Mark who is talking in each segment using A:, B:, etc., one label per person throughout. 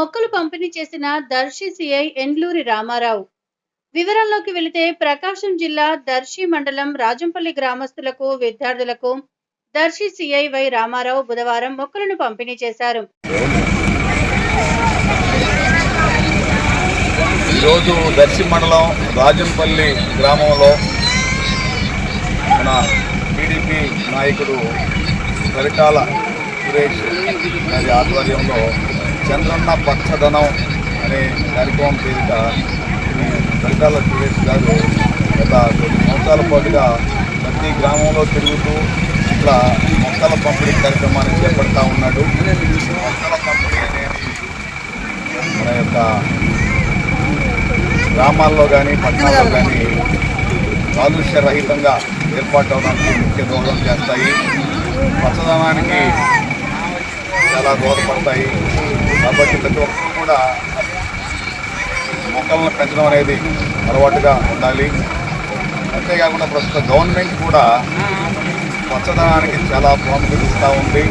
A: మొక్కలు పంపిణీ చేసిన దర్శి సిఐ ఎండ్లూరి రామారావు. వివరంలోకి వెళితే ప్రకాశం జిల్లా దర్శి మండలం రాజంపల్లి గ్రామస్తులకు విద్యార్థులకు దర్శి సిఐ వై రామారావు బుధవారం మొక్కలను పంపిణీ చేశారు.
B: ఈరోజు దర్శి మండలం రాజంపల్లి గ్రామంలో మన టీడీపీ నాయకుడు పరిటాల సురేష్ గారి ఆధ్వర్యంలో చంద్రన్న పచ్చదనం అనే కార్యక్రమం పేరిట ఈ సురేష్ గారు గత కొన్ని సంవత్సరాల పాటుగా ప్రతి గ్రామంలో తిరుగుతూ ఇట్లా మొక్కల పంపిణీ కార్యక్రమాన్ని చేపడతా ఉన్నాడు. మొక్కల పంపిణీ అనేది మన యొక్క గ్రామాల్లో కానీ పట్టణాల్లో కానీ కాలుష్య రహితంగా ఏర్పాటు అవడానికి ముఖ్య దోహదం చేస్తాయి. పచ్చదనానికి చాలా దోహదపడతాయి. కాబట్టి ప్రతి ఒక్కరు కూడా మొక్కలను పెంచడం అనేది అలవాటుగా ఉండాలి. అంతేకాకుండా ప్రస్తుత గవర్నమెంట్ కూడా పచ్చదనానికి చాలా ప్రాముఖ్యత ఇస్తూ ఉంది.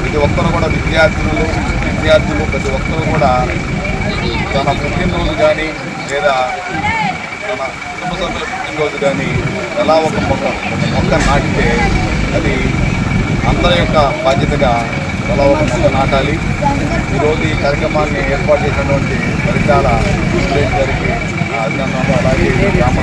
B: ప్రతి ఒక్కరు కూడా విద్యార్థులు విద్యార్థులు ప్రతి ఒక్కరు కూడా తన పుట్టినరోజు కానీ లేదా తన కుటుంబ సభ్యుల పుట్టినరోజు కానీ ఎలా ఒక మొక్క మొక్క నాటితే అది అందరి యొక్క బాధ్యతగా ఎలా ఒక మొక్క నాటాలి. ఈరోజు ఈ కార్యక్రమాన్ని ఏర్పాటు చేసినటువంటి ఫలితాల గారికి ఆ అభినందనలు అలాగే గ్రామ